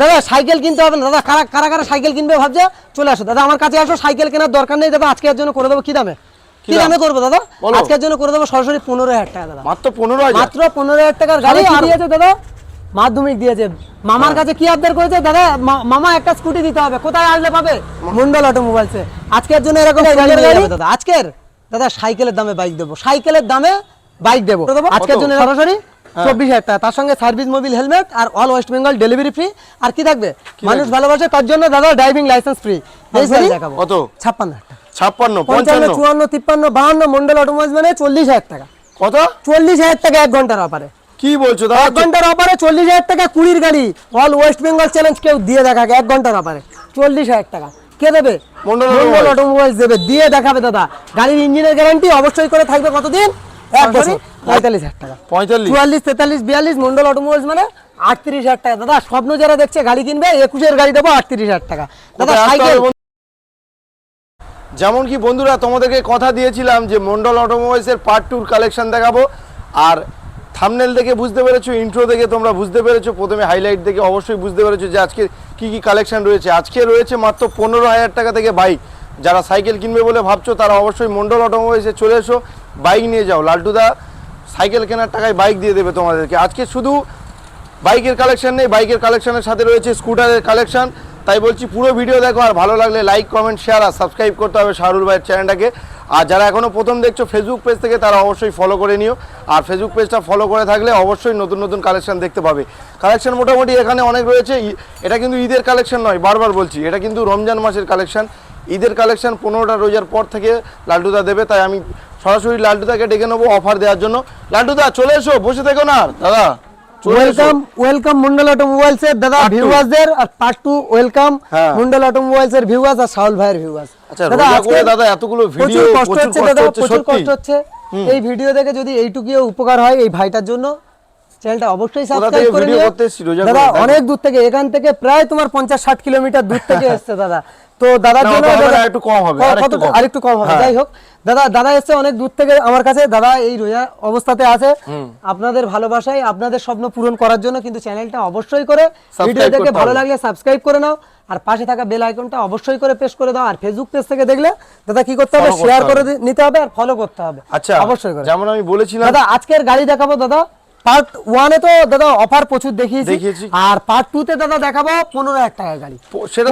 দাদা সাইকেল কিনতে হবে না। দাদা কারা কারা কারা সাইকেল কিনবে ভাবছে? চলে আসো। দাদা আমার কাছে আসো সাইকেল কেনার দরকার নেই। দাদা আজকের জন্য করে দেবো। কি দামে? কি দামে? করব দাদা? আজকের জন্য করে দেবো সরাসরি পনেরো হাজার টাকা দাদা। মাত্র পনেরো মাত্র পনেরো হাজার টাকার গাড়ি দিয়েছে দাদা? মাধ্যমিক দিয়েছে। মামার কাছে কি আবদার করেছে? দাদা মামা একটা স্কুটি দিতে হবে। কোথায় আসলে পাবে? মন্ডল অটোমোবাইলসে আজকের জন্য এরকম দাদা আজকের? দাদা সাইকেলের দামে বাইক দেবো। সাইকেলের দামে বাইক দেবো। আজকের জন্য সরাসরি চব্বিশ হাজার টাকা। তার সঙ্গে সার্ভিস মোবিল হেলমেট আর all West Bengal delivery free আর কি থাকবে? মানুষ ভালোবাসে তার জন্য দাদা ড্রাইভিং লাইসেন্স ফ্রি দেখাবো। কত? ছাপ্পান্ন হাজার টাকা। ছাপ্পান্ন পঞ্চান্ন চুয়ান্ন তিপ্পান্ন বাহান্ন মন্ডল অটোমোবাইলস মানে চল্লিশ হাজার টাকা। কত? চল্লিশ হাজার টাকা এক ঘণ্টার অফারে কি বলছো এক ঘণ্টার অফারে চল্লিশ হাজার টাকা কুড়ির গাড়ি। অল ওয়েস্ট বেঙ্গল চ্যালেঞ্জ কেউ দিয়ে দেখাবে এক ঘণ্টার অফারে চল্লিশ হাজার টাকা। কে দেবে? মন্ডল মন্ডল Automobiles। দেবে। দিয়ে দেখাবে দাদা। গাড়ির ইঞ্জিনের গ্যারান্টি অবশ্যই করে থাকবে কতদিন? এক বছর। পঁয়তাল্লিশ হাজার টাকা। পঁয়তাল্লিশ। চুয়াল্লিশ তেতাল্লিশ বিয়াল্লিশ মন্ডল অটোমোবাইলস মানে আটত্রিশ হাজার টাকা। দাদা স্বপ্ন যারা দেখছে গাড়ি কিনবে একুশের গাড়ি দেবো আটত্রিশ হাজার টাকা। দাদা সাইকেল যেমন কি বন্ধুরা তোমাদেরকে কথা দিয়েছিলাম যে মন্ডল অটোমোবাইলসের পার্ট টুর কালেকশন দেখাবো। আর থামনেল দেখে বুঝতে পেরেছ ইন্ট্রো দেখে তোমরা বুঝতে পেরেছ প্রথমে হাইলাইট দেখে অবশ্যই বুঝতে পেরেছ যে আজকে কি কি কালেকশন রয়েছে। আজকে রয়েছে মাত্র পনেরো হাজার টাকা থেকে বাইক যারা সাইকেল কিনবে বলে ভাবছ, তারা অবশ্যই মন্ডল অটোমোবাইলসে চলে এসো, বাইক নিয়ে যাও। লাল্টুদা সাইকেল কেনার টাকায় বাইক দিয়ে দেবে তোমাদেরকে। আজকে শুধু বাইকের কালেকশন নেই, বাইকের কালেকশনের সাথে রয়েছে স্কুটারের কালেকশন তাই বলছি, পুরো ভিডিও দেখো, আর ভালো লাগলে লাইক কমেন্ট শেয়ার আর সাবস্ক্রাইব করতে হবে শাহরুল ভাইয়ের চ্যানেলটাকে আর যারা এখনও প্রথম দেখছ ফেসবুক পেজ থেকে তারা অবশ্যই ফলো করে নিও। আর ফেসবুক পেজটা ফলো করে থাকলে অবশ্যই নতুন নতুন কালেকশন দেখতে পাবে। কালেকশন মোটামুটি এখানে অনেক রয়েছে। এটা কিন্তু ঈদের কালেকশন নয়, বারবার বলছি, এটা কিন্তু রমজান মাসের কালেকশন ঈদের কালেকশন পনেরোটা রোজার পর থেকে লাল্টুদা দেবে তাই আমি সরাসরি লাল্টুদাকে ডেকে নেব অফার দেওয়ার জন্য। লাল্টুদা চলে এসো বসে থেকো না। দাদা ওয়েলকাম ওয়েলকাম মন্ডল অটোমোবাইলস এর দাদা ভিউয়ার্সদের আর পার্ট ওয়েলকাম। মন্ডল অটোমোবাইলস এর ভিউয়ার্স আর ভাইয়ের ভিউয়ার্স আচ্ছা, রোজা করে দাদা এতগুলো প্রচুর কষ্ট হচ্ছে দাদা প্রচুর কষ্ট হচ্ছে। এই ভিডিও দেখে যদি এইটুকুও উপকার হয় এই ভাইটার জন্য চ্যানেলটা অবশ্যই সাবস্ক্রাইব করে নিও। দাদা অনেক দূর থেকে এখান থেকে প্রায় তোমার পঞ্চাশ ষাট কিলোমিটার দূর থেকে এসছে দাদা। তো দাদার জন্য একটু কম হবে, আরেকটু কম। হবে। হ্যাঁ। যাই হোক দাদা দাদা এসছে অনেক দূর থেকে আমার কাছে। দাদা এই রোজা অবস্থাতে আছে। আপনাদের ভালোবাসায় আপনাদের স্বপ্ন পূরণ করার জন্য কিন্তু চ্যানেলটা অবশ্যই করে ভিডিও দেখে ভালো লাগলে সাবস্ক্রাইব করে নাও আর পাশে থাকা বেল আইকনটা অবশ্যই করে প্রেস করে দাও আর ফেসবুক পেজ থেকে দেখলে দাদা কি করতে হবে? শেয়ার করে নিতে হবে আর ফলো করতে হবে। আচ্ছা অবশ্যই করে। যেমন আমি বলেছিলাম দাদা আজকের গাড়ি দেখাবো দাদা। পার্ট ওয়ানে তো দাদা অফার প্রচুর দেখিয়েছি। আর পার্ট টু তে দাদা দেখাবো পনেরো হাজার টাকা গাড়ি।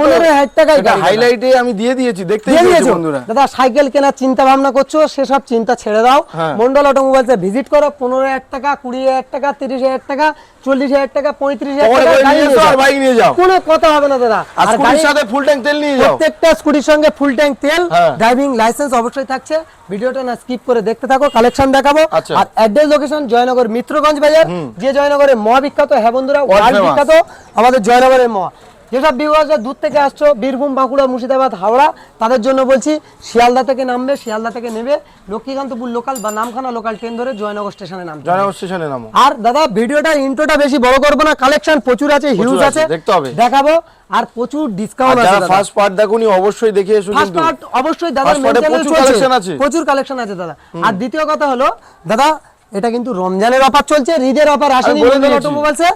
পনেরো হাজার টাকায় গাড়ি হাইলাইটে আমি দিয়ে দিয়েছি দেখতে দিয়েছি? বন্ধুরা। দাদা সাইকেল কেনার চিন্তা ভাবনা করছ সেসব চিন্তা ছেড়ে দাও। মন্ডল অটোমোবাইলসে ভিজিট করো পনেরো হাজার টাকা কুড়ি হাজার টাকা তিরিশ হাজার টাকা। চল্লিশ হাজার টাকা পঁয়ত্রিশ হাজার পকেটে টাকা করে গাড়ি নিয়ে নিয়ে এসো আর যাও। বাইক নিয়ে যাও। কোনো কথা হবে না দাদা। আর আর সাথে ফুল ট্যাঙ্ক তেল নিয়ে যাও। প্রত্যেকটা স্কুটির সঙ্গে ফুল ট্যাঙ্ক তেল হ্যাঁ। ড্রাইভিং লাইসেন্স অবশ্যই থাকছে। ভিডিওটা না স্কিপ করে দেখতে থাকো কালেকশন দেখাবো। আচ্ছা। আর অ্যাড্রেস লোকেশন জয়নগর মিত্রগঞ্জ বাজার যে জয়নগরের মহা বিখ্যাত হ্যাঁ বন্ধুরা ওয়ার্ল্ড বিখ্যাত আমাদের জয়নগরের মহা। যেসব বিভাগের দূর থেকে আসছো বীরভূম বাঁকুড়া মুর্শিদাবাদ হাওড়া তাদের জন্য বলছি শিয়ালদা থেকে নামবে শিয়ালদা থেকে নেবে লক্ষ্মীকান্তপুর লোকাল বা নামখানা লোকাল ট্রেন ধরে জয়নগর স্টেশনে নাম জয়নগর স্টেশনে নামো আর দাদা ভিডিওটা ইন্ট্রোটা বেশি বড় করব না কালেকশন প্রচুর আছে হিউজ আছে, দেখতে হবে। দেখাবো আর প্রচুর ডিসকাউন্ট আছে দাদা। ফার্স্ট পার্ট দেখুনি অবশ্যই দেখে এসো ফার্স্ট পার্ট অবশ্যই দাদা প্রচুর collection আছে। প্রচুর কালেকশন আছে দাদা আর দ্বিতীয় কথা হলো দাদা এটা কিন্তু রমজানের অফার চলছে ঈদের অফার আসেনি অটোমোবাইলসে।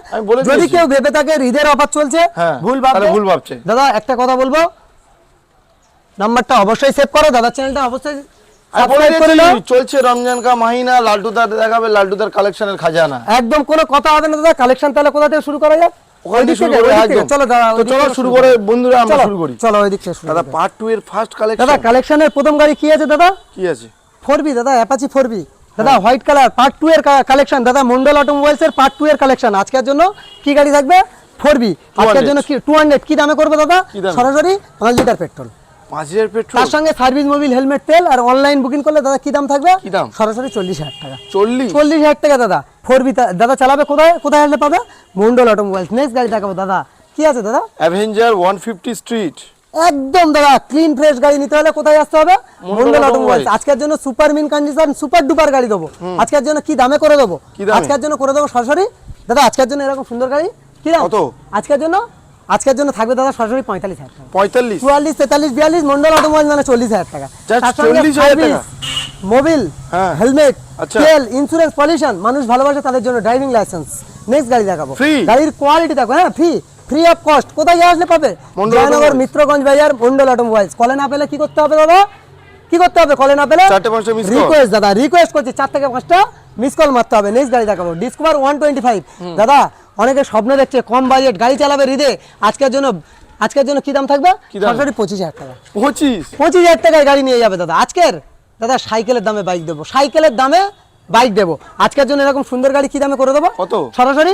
যদি কেউ ভেবে থাকে ঈদের অফার চলছে হ্যাঁ, ভুল ভাববে ভুল ভাবছে। দাদা একটা কথা বলব। নাম্বারটা অবশ্যই সেভ করো দাদা চ্যানেলটা অবশ্যই চলছে রমজান কা মাহিনা লাল্টুদার দেখাবে লাল্টুদার কালেকশনের খাজানা। একদম কোনো কথা হবে না দাদা। কালেকশন তাহলে কোথা থেকে শুরু করা যাক কালেকশনের প্রথম গাড়ি কি আছে দাদা? কি আছে? ফোর দাদা অ্যাপাচি ফোর বি। দাদা হোয়াইট কালার পার্ট টু এর কালেকশন দাদা মন্ডল অটোমোবাইলস এর পার্ট টু এর কালেকশন আজকের জন্য কি গাড়ি থাকবে? ফোর বি আজকের জন্য কি টু হান্ড্রেড কি দামে করব দাদা? সরাসরি পাঁচ লিটার পেট্রোল তার সঙ্গে সার্ভিস মোবিল হেলমেট তেল আর অনলাইন বুকিং করলে দাদা কি দাম থাকবে? কি দাম? সরাসরি চল্লিশ হাজার টাকা। চল্লিশ? চল্লিশ হাজার টাকা দাদা। ফোর বি দাদা চালাবে কোথায় কোথায় আসলে পাবে? মন্ডল অটোমোবাইলস নেক্সট গাড়ি দেখাবো দাদা। কি আছে দাদা? অ্যাভেঞ্জার ওয়ান ফিফটি স্ট্রিট একদম দাদা ক্লিন ফ্রেশ গাড়ি নিতে হলে কোথায় আসতে হবে? মন্ডল অটোমোবাইলস আজকের জন্য super mean condition super duper গাড়ি দেবো। আজকের জন্য কি দামে করে দেবো? আজকের জন্য করে দেবো সরাসরি? দাদা আজকের জন্য এরকম সুন্দর গাড়ি? কি কত? আজকের জন্য? আজকের জন্য থাকবে দাদা সরাসরি পঁয়তাল্লিশ হাজার টাকা। পঁয়তাল্লিশ? চুয়াল্লিশ তেতাল্লিশ বিয়াল্লিশ মন্ডল অটোমোবাইল মানে চল্লিশ হাজার টাকা। Just তার সঙ্গে 40,000 সার্ভিস টাকা? মোবিল। হেলমেট। তেল ইন্স্যুরেন্স পলিউশন মানুষ ভালোবাসে তাদের জন্য ড্রাইভিং লাইসেন্স নেক্সট গাড়ি দেখাবো। গাড়ির কোয়ালিটি দেখো হ্যাঁ ফ্রি ফ্রি অফ কস্ট কোথায় আসলে পাবে? জয়নগর মিত্রগঞ্জ বাজার মন্ডল অটোমোবাইলস কলে না পেলে কি করতে হবে দাদা? কি করতে হবে? কলে না পেলে। রিকোয়েস্ট দাদা রিকোয়েস্ট করছি। চার থেকে পাঁচটা মিস কল মারতে হবে। নেক্সট গাড়ি দেখাবো। ডিসকভার ওয়ান টোয়েন্টি ফাইভ দাদা অনেকে স্বপ্ন দেখছে কম বাজেট গাড়ি চালাবে রিদে। আজকের জন্য আজকের জন্য কি দাম থাকবে? সরাসরি পঁচিশ হাজার টাকা। পঁচিশ? পঁচিশ হাজার টাকায় গাড়ি নিয়ে যাবে দাদা। আজকের? দাদা সাইকেলের দামে বাইক দেবো। সাইকেলের দামে বাইক দেবো। আজকের জন্য এরকম সুন্দর গাড়ি কি দামে করে দেবো? কত? সরাসরি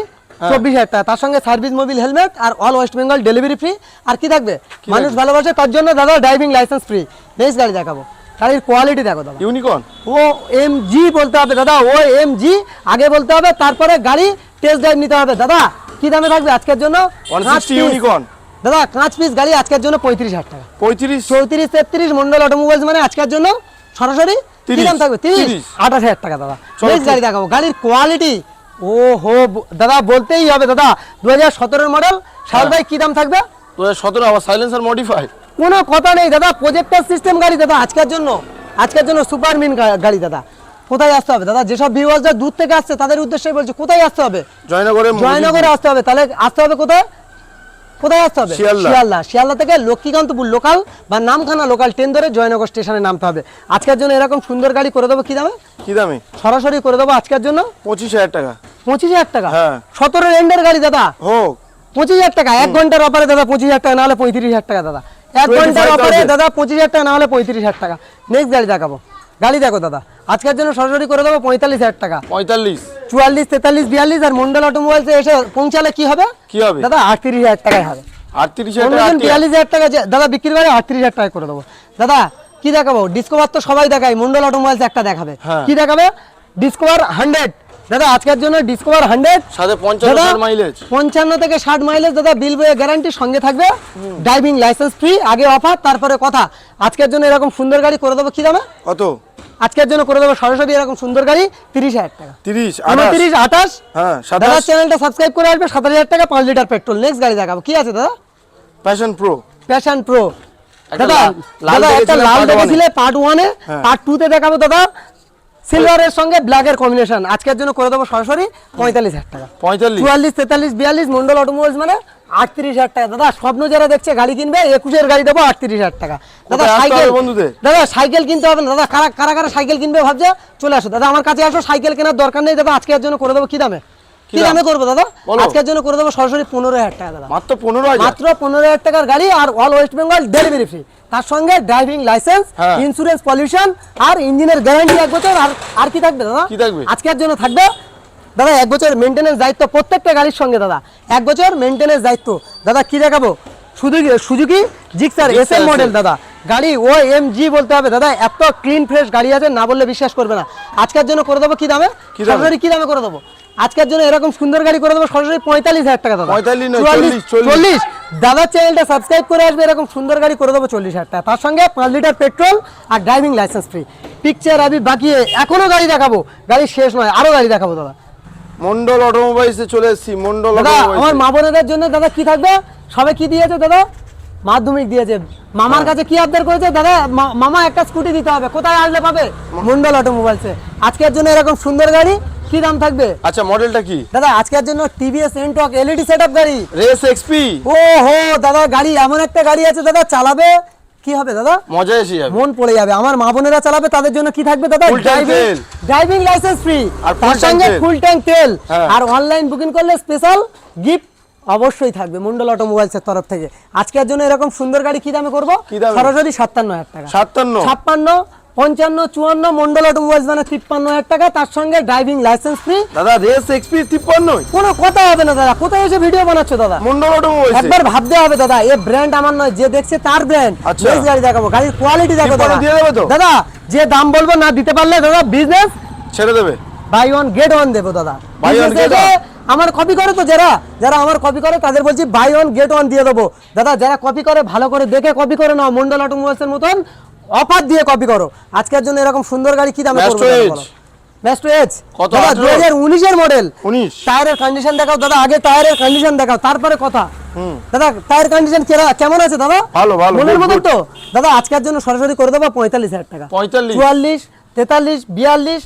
চব্বিশ হাজার টাকা। তার সঙ্গে সার্ভিস মোবিল হেলমেট আর all West Bengal delivery free আর কি থাকবে? মানুষ ভালোবাসে তার জন্য দাদা ড্রাইভিং লাইসেন্স ফ্রি নেক্সট গাড়ি দেখাবো। গাড়ির কোয়ালিটি দেখো দাদা। ইউনিকর্ন ও এম জি বলতে হবে দাদা ও এম জি আগে বলতে হবে তারপরে গাড়ি টেস্ট ড্রাইভ নিতে হবে। দাদা কি দামে থাকবে আজকের জন্য? 160 পাঁচ দাদা পাঁচ পিস গাড়ি আজকের জন্য পঁয়ত্রিশ হাজার টাকা। পঁয়ত্রিশ? চৌত্রিশ তেত্রিশ মন্ডল অটোমোবাইলস মানে আজকের জন্য সরাসরি? কি দাম থাকবে? তিরিশ। আঠাশ হাজার টাকা দাদা। চলো, নেক্সট গাড়ি দেখাবো। গাড়ির কোয়ালিটি ও হো দাদা বলতেই হবে দাদা। দু হাজার সতেরোর মডেল ভাই কি দাম থাকবে? দু হাজার সতেরো আবার সাইলেন্সার মডিফাই কোনো কথা নেই দাদা। প্রজেক্টার সিস্টেম গাড়ি দাদা আজকের জন্য। আজকের জন্য সুপার মিন গাড়ি দাদা। কোথায় আসতে হবে দাদা? যেসব ভিউয়ার্সরা দূর থেকে আসছে তাদের উদ্দেশ্যে বলছি কোথায় আসতে হবে? জয়নগরে জয়নগরে আসতে হবে। তাহলে আসতে হবে কোথায়? কোথায় আসতে হবে? শিয়ালদা। শিয়ালদা। থেকে লক্ষ্মীকান্তপুর লোকাল বা নামখানা লোকাল ট্রেন ধরে জয়নগর স্টেশনে নামতে হবে। আজকের জন্য এরকম সুন্দর গাড়ি করে দেবো কি দামে? কি দামে? সরাসরি করে দেবো আজকের জন্য? পঁচিশ হাজার টাকা। পঁচিশ হাজার টাকা? হ্যাঁ। সতেরো এন্ডের গাড়ি দাদা। হোক। পঁচিশ হাজার টাকা। এক ঘণ্টার অপারে দাদা পঁচিশ হাজার টাকা নাহলে পঁয়ত্রিশ হাজার টাকা দাদা। এক ঘণ্টার অপারে দাদা পঁচিশ হাজার টাকা নাহলে পঁয়ত্রিশ হাজার টাকা। নেক্সট গাড়ি দেখাবো। গাড়ি দেখো দাদা। আজকের জন্য সরাসরি করে দেবো পঁয়তাল্লিশ হাজার টাকা। পঁয়তাল্লিশ। চুয়াল্লিশ তেতাল্লিশ বিয়াল্লিশ আর মন্ডল অটোমোবাইলস এসে পৌঁছালে কি হবে? কি হবে? দাদা আটত্রিশ হাজার টাকায় হবে। হাজার আটত্রিশ। বিয়াল্লিশ হাজার টাকা দাদা বিক্রি করে আটত্রিশ হাজার টাকা করে দেবো। দাদা কি দেখাবো? ডিসকভার তো সবাই দেখায় মন্ডল অটোমোবাইলস একটা দেখাবে। হ্যাঁ। কি দেখাবে? ডিসকভার হান্ড্রেড দাদা আজকের জন্য ডিসকভার হান্ড্রেড সাথে পঞ্চান্ন মাইলেজ পঞ্চান্ন থেকে ষাট মাইলেজ দাদা বিল বয়ে গ্যারান্টি সঙ্গে থাকবে। ড্রাইভিং লাইসেন্স ফ্রি আগে অফার তারপরে কথা। আজকের জন্য এরকম সুন্দর গাড়ি করে দেবো কি দামে? কত? আজকের জন্য করে দেবো সরাসরি এরকম সুন্দর গাড়ি তিরিশ হাজার টাকা। তিরিশ আমার তিরিশ আঠাশ। হ্যাঁ দাদা চ্যানেলটা সাবস্ক্রাইব করে আসবে সাতাশ হাজার টাকা পাঁচ লিটার পেট্রোল নেক্সট গাড়ি দেখাবো। কি আছে দাদা? প্যাশন প্রো প্যাশন প্রো দাদা দাদা একটা লাল দেখেছিলে পার্ট ওয়ানে। পার্ট টু তে দেখাবো দাদা। সিলভারের সঙ্গে ব্ল্যাকের কম্বিনেশন আজকের জন্য করে দেবো সরাসরি পঁয়তাল্লিশ হাজার টাকা। পঁয়তাল্লিশ। চুয়াল্লিশ তেতাল্লিশ বিয়াল্লিশ মন্ডল অটোমোবাইলস মানে আটত্রিশ হাজার টাকা। দাদা স্বপ্ন যারা দেখছে গাড়ি কিনবে একুশের গাড়ি দেবো আটত্রিশ হাজার টাকা। দাদা সাইকেল বন্ধুদের? দাদা সাইকেল কিনতে হবে না। দাদা কারা কারা কারা সাইকেল কিনবে ভাবছে? চলে আসো। দাদা আমার কাছে আসো সাইকেল কেনার দরকার নেই। দাদা আজকের জন্য করে দেবো। কি দামে? কি দামে? করব দাদা? আজকের জন্য করে দেবো সরাসরি পনেরো হাজার টাকা দাদা। মাত্র পনেরো মাত্র পনেরো হাজার টাকার গাড়ি আর all West Bengal delivery free তার সঙ্গে ড্রাইভিং লাইসেন্স হ্যাঁ। ইন্স্যুরেন্স পলিউশন আর ইঞ্জিনের গ্যারান্টি এক বছর আর আর কি থাকবে দাদা? কি থাকবে? আজকের জন্য থাকবে। দাদা এক বছর মেনটেনেন্স দায়িত্ব প্রত্যেকটা গাড়ির সঙ্গে দাদা। এক বছর মেনটেনেন্স দায়িত্ব। দাদা কি দেখাবো? শুধু Suzuki Gixxer S M model দাদা। গাড়ি ও এম জি বলতে হবে দাদা। এত ক্লিন ফ্রেশ গাড়ি আছে না বললে বিশ্বাস করবে না। আজকের জন্য করে দেবো কি দামে? কি দামে? সরাসরি কি দামে করে দেবো? আজকের জন্য এরকম সুন্দর গাড়ি করে দেবো সরাসরি পঁয়তাল্লিশ হাজার টাকা দাদা। 45 নয়, 44, 40, 40 চল্লিশ। দাদার চ্যানেলটা সাবস্ক্রাইব করে আসবে এরকম সুন্দর গাড়ি করে দেবো চল্লিশ হাজার টাকা। তার সঙ্গে পাঁচ লিটার পেট্রোল আর ড্রাইভিং লাইসেন্স ফ্রি পিকচার আমি বাকি এখনও গাড়ি দেখাবো। গাড়ি শেষ নয় আরও গাড়ি দেখাবো দাদা। মন্ডল অটোমোবাইলসে চলে এসেছি মন্ডল দাদা আমার মা বোনেদের জন্য দাদা কি থাকবে? সবে কি দিয়েছে দাদা? মাধ্যমিক দিয়েছে। মামার কাছে কি আবদার করেছে দাদা? মামা একটা স্কুটি দিতে হবে। কোথায় আসলে পাবে? মন্ডল অটোমোবাইলসে। আজকের জন্য এরকম সুন্দর গাড়ি। কি দাম থাকবে? আচ্ছা মডেলটা কি? দাদা আজকের জন্য টিভিএস এনটক এলইডি সেটআপ গাড়ি। রেস এক্সপি ও হো দাদা গাড়ি এমন একটা গাড়ি আছে দাদা চালাবে? কি হবে দাদা? মজা এসে যাবে। মন পড়ে যাবে। আমার মা বোনেরা চালাবে তাদের জন্য কি থাকবে দাদা? ড্রাইভিং ড্রাইভিং লাইসেন্স ফ্রি আর তার সঙ্গে ফুল ট্যাঙ্ক তেল। হ্যাঁ। আর অনলাইন বুকিং করলে স্পেশাল গিফট অবশ্যই থাকবে মন্ডল অটোমোবাইলসের তরফ থেকে। আজকের জন্য এরকম সুন্দর গাড়ি কি দামে করব? সরাসরি সাতান্ন হাজার টাকা। সাতান্ন? ছাপ্পান্ন পঞ্চান্ন চুয়ান্ন মন্ডল অটোমোবাইলস মানে তিপ্পান্ন হাজার টাকা। তার সঙ্গে ড্রাইভিং লাইসেন্স ফ্রি দাদা রেস এক্সপি তিপ্পান্ন কোনো কথা হবে না দাদা। কোথায় এসে ভিডিও বানাচ্ছ দাদা? মন্ডল অটোমোবাইলস একবার ভাবতে হবে দাদা এ ব্র্যান্ড আমার নয় যে দেখছে তার ব্র্যান্ড আচ্ছা। বেশ গাড়ি দেখাবো গাড়ির কোয়ালিটি দেখো দাদা? দাদা যে দাম বলব না দিতে পারলে দাদা বিজনেস ছেড়ে দেবে। বাই ওয়ান গেট ওয়ান দেবো দাদা। One, Business get আমার কপি করে তো যারা যারা আমার কপি করে তাদের বলছি বাই ওয়ান গেট ওয়ান দিয়ে দেবো। দাদা যারা কপি করে ভালো করে দেখে কপি করে নাও মন্ডল অটোমোবাইলসের মতন। অফার দিয়ে কপি করো আজকের জন্য এরকম সুন্দর গাড়ি কি দামে করবে দাদা Edge। বলো? Masto Edge। কত, দাদা 18? দু হাজার উনিশের মডেল উনিশ টায়ারের কন্ডিশন দেখাও দাদা আগে টায়ারের কন্ডিশন দেখাও তারপরে কথা দাদা টায়ার কন্ডিশন কেমন আছে দাদা ভালো, ভালো, মনের মতন তো দাদা আজকের জন্য সরাসরি করে দেবো পঁয়তাল্লিশ হাজার টাকা 45? চুয়াল্লিশ তেতাল্লিশ বিয়াল্লিশ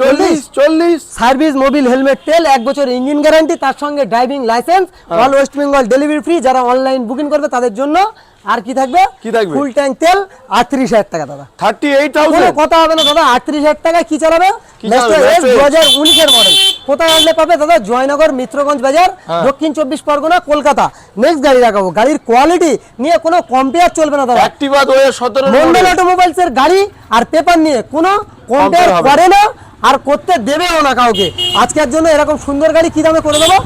চল্লিশ চল্লিশ সার্ভিস মোবিল হেলমেট তেল এক বছর ইঞ্জিন গ্যারান্টি তার সঙ্গে driving licence. All West Bengal delivery free যারা অনলাইন বুকিং করবে তাদের জন্য আর কি থাকবে? কি থাকবে? ফুল ট্যাঙ্ক তেল আটত্রিশ হাজার টাকা দাদা। থার্টি এইট কোনো থাউজেন্ড কথা হবে না দাদা আটত্রিশ হাজার টাকায় কি চালাবে? S। হাজার উনিশের মডেল কোথায় আনলে পাবে দাদা? জয়নগর মিত্রগঞ্জ বাজার হ্যাঁ। দক্ষিণ চব্বিশ পরগনা কলকাতা। নেক্সট গাড়ি দেখাবো। গাড়ির কোয়ালিটি নিয়ে কোনো কম্পেয়ার চলবে না দাদা। অ্যাক্টিভা দু হাজার সতেরো মন্ডল অটোমোবাইলস এর গাড়ি আর পেপার নিয়ে কোনো কম্পেয়ার করে না আর করতে দেবেও না কাউকে। আজকের জন্য এরকম সুন্দর গাড়ি কি দামে করে দেবো?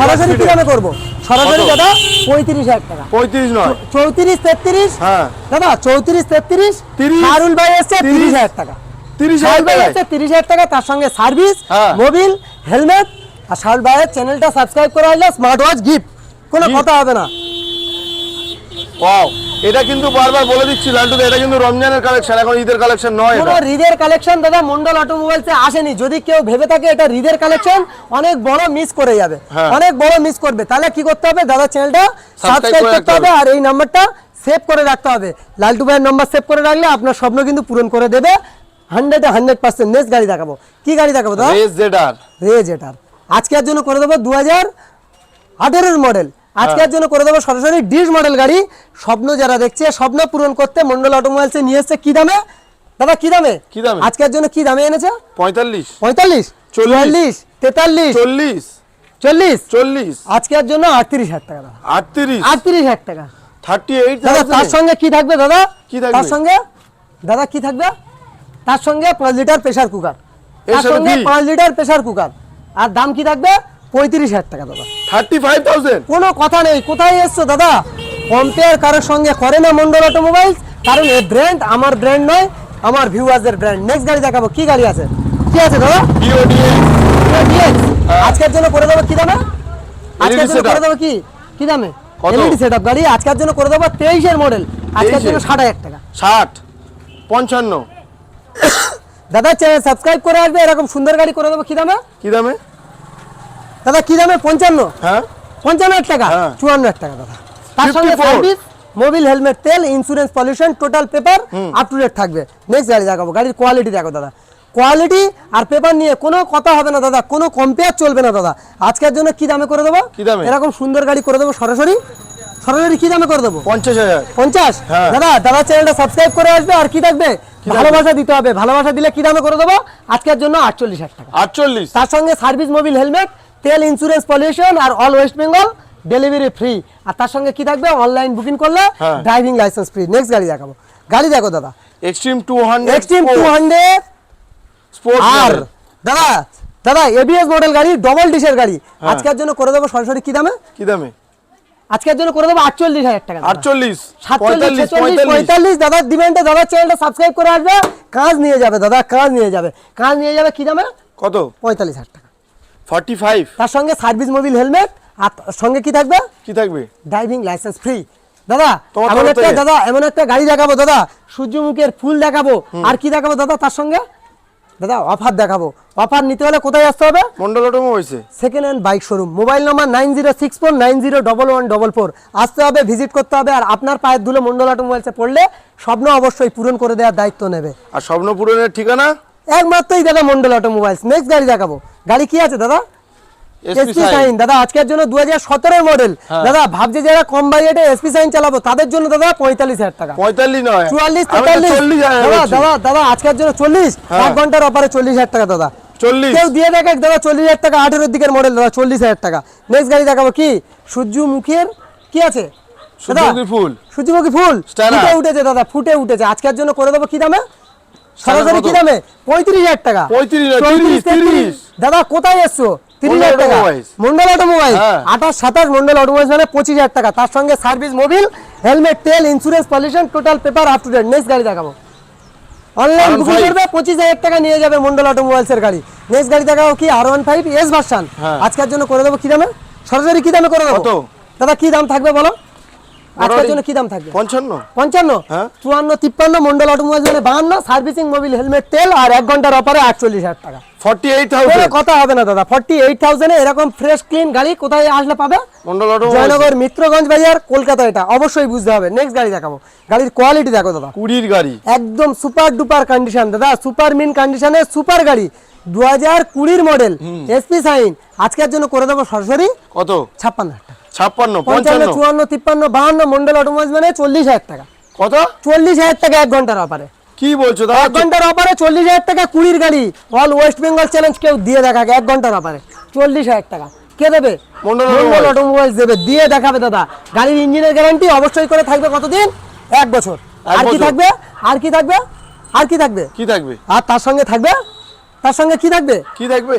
সরাসরি কি দামে করব? সরাসরি? দাদা পঁয়ত্রিশ হাজার টাকা। পঁয়ত্রিশ নয়। চৌত্রিশ তেত্রিশ? হ্যাঁ। দাদা চৌত্রিশ তেত্রিশ? 30, শাহরুল ভাই এসছে তিরিশ হাজার টাকা। তিরিশ হাজার ভাই এসছে তিরিশ হাজার টাকা তার সঙ্গে সার্ভিস। মোবিল হেলমেট আর শাহরুল ভাইয়ের চ্যানেলটা সাবস্ক্রাইব করা হলে স্মার্ট ওয়াচ গিফট কোনো কথা হবে না। ওয়াও এটা কিন্তু বারবার বলে দিচ্ছি লালটু এটা কিন্তু রমজানের কালেকশন এখন ঈদের কালেকশন নয় এটা। রিদের কালেকশন দাদা মন্ডল অটোমোবাইলসে আসেনি। যদি কেউ ভেবে থাকে এটা রিদের কালেকশন অনেক বড় মিস করে যাবে। হ্যাঁ। অনেক বড় মিস করবে। তাহলে কি করতে হবে? দাদা চ্যানেলটা সাবস্ক্রাইব করতে হবে। আর এই নাম্বারটা সেভ করে রাখতে হবে। লালটু ভাইয়ের নাম্বার সেভ করে রাখলে আপনার স্বপ্ন কিন্তু পূরণ করে দেবে। হান্ড্রেডে হান্ড্রেড পার্সেন্ট নেক্সট গাড়ি দেখাবো। কি গাড়ি দেখাবো দাদা? রেস জেডার রেজ এটার আজকের জন্য করে দেবো দু হাজার আঠেরোর মডেল আজকের জন্য করে দেবো সরাসরি ডিস মডেল গাড়ি। স্বপ্ন যারা দেখছে স্বপ্ন পূরণ করতে মন্ডল অটোমোবাইলসে নিয়ে এসছে। কি দামে? দাদা কি দামে? কি দামে? আজকের জন্য কি দামে এনেছে? পঁয়তাল্লিশ। পঁয়তাল্লিশ? চল্লিশ। চুয়াল্লিশ তেতাল্লিশ? চল্লিশ। চল্লিশ? চল্লিশ। আজকের জন্য আটত্রিশ হাজার টাকা দাদা। আটত্রিশ। আটত্রিশ হাজার টাকা। থার্টি এইট দাদা তার সঙ্গে কি থাকবে দাদা? কি থাকবে? তার সঙ্গে? দাদা কি থাকবে? তার সঙ্গে পাঁচ লিটার প্রেসার কুকার তার সঙ্গে পাঁচ লিটার প্রেসার কুকার আর দাম কি থাকবে? পঁয়ত্রিশ হাজার টাকা দাদা। Thirty five thousand? কোনো কথা নেই। কোথায় এসছো দাদা? কম্পেয়ার কারোর সঙ্গে করে না মন্ডল অটোমোবাইলস কারণ এই ব্র্যান্ড আমার ব্র্যান্ড নয় আমার ভিউয়ার্সদের ব্র্যান্ড নেক্সট গাড়ি দেখাবো। কি গাড়ি আছে? কি আছে দাদা? আজকের জন্য করে দেবো কি দামে? আজকের জন্য করে দেবো কি? কি দামে? এলইডি সেটআপ গাড়ি আজকের জন্য করে দেবো তেইশের মডেল আজকের জন্য ষাট হাজার টাকা। ষাট? পঞ্চান্ন? দাদা চ্যানেল সাবস্ক্রাইব করে আসবে। এরকম সুন্দর গাড়ি করে দেবো কি দামে? কি দামে? দাদা কি দামে? পঞ্চান্ন? হ্যাঁ। পঞ্চান্ন হাজার টাকা? হ্যাঁ। চুয়ান্ন হাজার টাকা দাদা। তার সঙ্গে 54 সার্ভিস মোবিল হেলমেট তেল insurance pollution total paper up to date থাকবে। নেক্সট গাড়ি দেখাবো। গাড়ির কোয়ালিটি দেখো দাদা। কোয়ালিটি আর পেপার নিয়ে কোনো কথা হবে না দাদা। কোনো কম্পেয়ার চলবে না দাদা। আজকের জন্য কি দামে করে দেবো? এরকম সুন্দর গাড়ি করে দেবো সরাসরি। সরাসরি কি দামে করে দেবো? পঞ্চাশ হাজার। পঞ্চাশ? হ্যাঁ। দাদা দাদা চ্যানেলটা সাবস্ক্রাইব করে আসবে আর কি থাকবে? ভালোবাসা দিতে হবে। ভালোবাসা দিলে কি দামে করে দেবো? আজকের জন্য আটচল্লিশ হাজার টাকা। আটচল্লিশ। তার সঙ্গে সার্ভিস মোবিল হেলমেট তেল ইন্স্যুরেন্স পলিউশন আর all West Bengal delivery free আর তার সঙ্গে কি থাকবে? অনলাইন বুকিং করলে। ড্রাইভিং লাইসেন্স ফ্রি নেক্সট গাড়ি দেখাবো। গাড়ি দেখো দাদা। Xtreme two hundred Xtreme two hundred sports আর দাদা দাদা এবিএস মডেল গাড়ি ডবল ডিশের গাড়ি। হ্যাঁ। আজকের জন্য করে দেবো সরাসরি কি দামে? কি দামে? আজকের জন্য করে দেবো আটচল্লিশ হাজার টাকা দাদা। আটচল্লিশ সাতচল্লিশ পঁয়তাল্লিশ দাদার ডিমান্ডে দাদার চ্যানেলটা সাবস্ক্রাইব করে আসবে। কাজ নিয়ে যাবে দাদা কাজ নিয়ে যাবে। কাজ নিয়ে যাবে কি দামে? কত? পঁয়তাল্লিশ হাজার টাকা। ফর্টি ফাইভ তার সঙ্গে সার্ভিস মোবিল হেলমেট আর সঙ্গে কি থাকবে? কি থাকবে? ড্রাইভিং লাইসেন্স ফ্রি দাদা এমন একটা দাদা এমন একটা গাড়ি দেখাবো দাদা সূর্যমুখের ফুল দেখাবো। আর কি দেখাবো দাদা তার সঙ্গে? দাদা অফার দেখাবো। অফার নিতে হলে কোথায় আসতে হবে? Mondal অটোমোবাইলসে second hand bike showroom mobile number nine zero six four nine zero double one double four আসতে হবে ভিজিট করতে হবে আর আপনার পায়ের ধুলো মন্ডল অটোমোবাইলসে পড়লে স্বপ্ন অবশ্যই পূরণ করে দেওয়ার দায়িত্ব নেবে। আর স্বপ্ন পূরণের ঠিকানা? একমাত্রই দাদা মন্ডল অটো অটোমোবাইলস নেক্সট গাড়ি দেখাবো। গাড়ি কি আছে দাদা? এসপি সাইন দাদা আজকের জন্য দু হাজার মডেল। দাদা ভাবছে যারা কম বাজেটে এসপি সাইন চালাবো। তাদের জন্য দাদা পঁয়তাল্লিশ হাজার টাকা। পঁয়তাল্লিশ নয়। চুয়াল্লিশ তেতাল্লিশ। দাদা দাদা দাদা আজকের জন্য চল্লিশ। হ্যাঁ। এক ঘণ্টার অপারে চল্লিশ হাজার টাকা দাদা। চল্লিশ। কেউ দিয়ে দেখে দাদা চল্লিশ হাজার টাকা আঠেরোর দিকের মডেল দাদা চল্লিশ হাজার টাকা। নেক্সট গাড়ি দেখাবো কি? সূর্যমুখীর কি আছে? দাদা, ফুল। সূর্যমুখী ফুল। ফুটে উঠেছে দাদা ফুটে উঠেছে। আজকের জন্য করে দেবো কি দামে? সরাসরি কি দামে? পঁয়ত্রিশ হাজার টাকা। 35 নয়, চল্লিশ, 30, তেত্রিশ। দাদা কোথায় এসছো? তিরিশ হাজার টাকা। মন্ডল অটোমোবাইল। আঠাশ সাতাশ মন্ডল অটোমোবাইল মানে পঁচিশ হাজার টাকা। তার সঙ্গে সার্ভিস মোবিল হেলমেট তেল insurance pollution total paper up to date next গাড়ি দেখাবো। অনলাইন বুকিং করবে পঁচিশ হাজার টাকা নিয়ে যাবে মন্ডল গাড়ি। নেক্সট গাড়ি দেখাবো কি? R one five S version. আজকের জন্য করে দেবো কি দামে? সরাসরি কি দামে করে দেবো? দাদা কি দাম থাকবে বলো? আজকের জন্য কি দাম থাকবে? পঞ্চান্ন। পঞ্চান্ন? হ্যাঁ। চুয়ান্ন তিপ্পান্ন মন্ডল অটোমোবাইল মানে বাহান্ন সার্ভিসিং মোবিল হেলমেট তেল আর এক ঘণ্টার অফারে আটচল্লিশ হাজার টাকা। ফর্টি এইট থাউজেন্ড কথা হবে না দাদা। ফর্টি এইট থাউজেন্ডে এরকম ফ্রেশ ক্লিন গাড়ি কোথায় আসলে পাবে? মন্ডল জয়নগর মিত্রগঞ্জ বাজার কলকাতা এটা। অবশ্যই বুঝতে হবে। নেক্সট গাড়ি দেখাবো। গাড়ির কোয়ালিটি দেখো দাদা। কুড়ির গাড়ি। একদম সুপার ডুপার কন্ডিশন দাদা। সুপার মিন কন্ডিশনে সুপার গাড়ি। দু হাজার কুড়ির মডেল এসপি সাইন আজকের জন্য করে দেবো সরাসরি কত? ছাপ্পান্ন হাজার ছাপ্পান্ন পঞ্চান্ন। পঞ্চান্ন চুয়ান্ন তিপ্পান্ন বাহান্ন মন্ডল অটোমোবাইল মানে চল্লিশ হাজার টাকা। কত? চল্লিশ হাজার টাকা এক ঘণ্টার অফারে কি বলছো এক ঘণ্টার অফারে চল্লিশ হাজার টাকা কুড়ির গাড়ি। অল ওয়েস্ট বেঙ্গল চ্যালেঞ্জ কেউ দিয়ে এক ঘণ্টার অফারে চল্লিশ হাজার টাকা। কে দেবে? মন্ডল। অটোমোবাইলস দেবে দিয়ে দেখাবে দাদা। গাড়ির ইঞ্জিনের গ্যারান্টি অবশ্যই করে থাকবে কতদিন? এক বছর। আর কি থাকবে? আর কি থাকবে? আর কি থাকবে? কি থাকবে? আর তার সঙ্গে থাকবে? তার সঙ্গে কি থাকবে? কি থাকবে?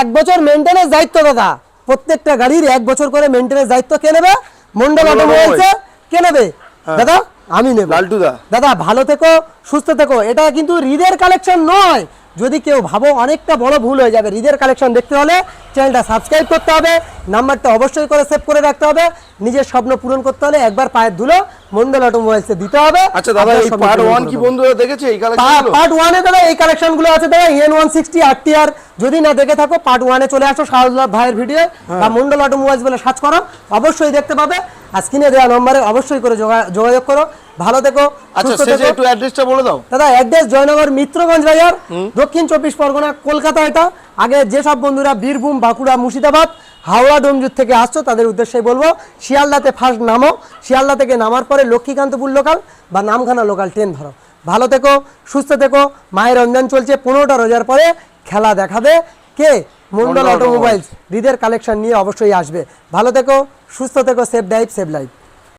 এক বছর মেনটেনেন্স দায়িত্ব দাদা। প্রত্যেকটা গাড়ির এক বছর করে মেনটেনেন্স দায়িত্ব কে নেবে? মন্ডল অটোমোবাইলসে কে নেবে? দাদা আমি নেব। লালটুদা দাদা ভালো থেকো সুস্থ থেকো। এটা কিন্তু রিদের কালেকশন নয়। যদি কেউ ভাবো অনেকটা বড় ভুল হয়ে যাবে হৃদের কালেকশন দেখতে হলে চ্যানেলটা সাবস্ক্রাইব করতে হবে নাম্বারটা অবশ্যই করে সেভ করে রাখতে হবে নিজের স্বপ্ন পূরণ করতে হলে একবার পায়ের ধুলো মন্ডল অটোমোবাইলসে দিতে হবে। আচ্ছা দাদা এই পার্ট পূরণ ওয়ান করে কি বন্ধুরা দেখেছে এই কালেকশন পার্ট ওয়ানে দাদা এই কালেকশনগুলো আছে দাদা এন ওয়ান সিক্সটি আর আর যদি না দেখে থাকো পার্ট ওয়ানে চলে আসো শাহজুল্লাহ ভাইয়ের ভিডিও হ্যাঁ। বা মন্ডল অটোমোবাইলস বলে সার্চ করো অবশ্যই দেখতে পাবে। আর স্ক্রিনে দেওয়া নম্বরে অবশ্যই করে যোগা- যোগাযোগ করো। ভালো থেকো আচ্ছা শেষে। একটু অ্যাড্রেসটা বলে দাও। দাদা অ্যাড্রেস জয়নগর মিত্রগঞ্জ বাজার দক্ষিণ চব্বিশ পরগনা কলকাতা এটা। আগে যেসব বন্ধুরা বীরভূম বাঁকুড়া মুর্শিদাবাদ হাওড়া ডোমজুর থেকে আসছো তাদের উদ্দেশ্যে বলব শিয়ালদাতে ফার্স্ট নামো। শিয়ালদা থেকে নামার পরে লক্ষ্মীকান্তপুর লোকাল বা নামখানা লোকাল ট্রেন ধরো। ভালো থেকো সুস্থ থেকো মায়ের রমজান চলছে পনেরোটা রোজার পরে খেলা দেখাবে কে? মন্ডল অটোমোবাইলস হৃদের কালেকশন নিয়ে অবশ্যই আসবে। ভালো থেকো সুস্থ থেকো সেফ লাইফ সেভ লাইফ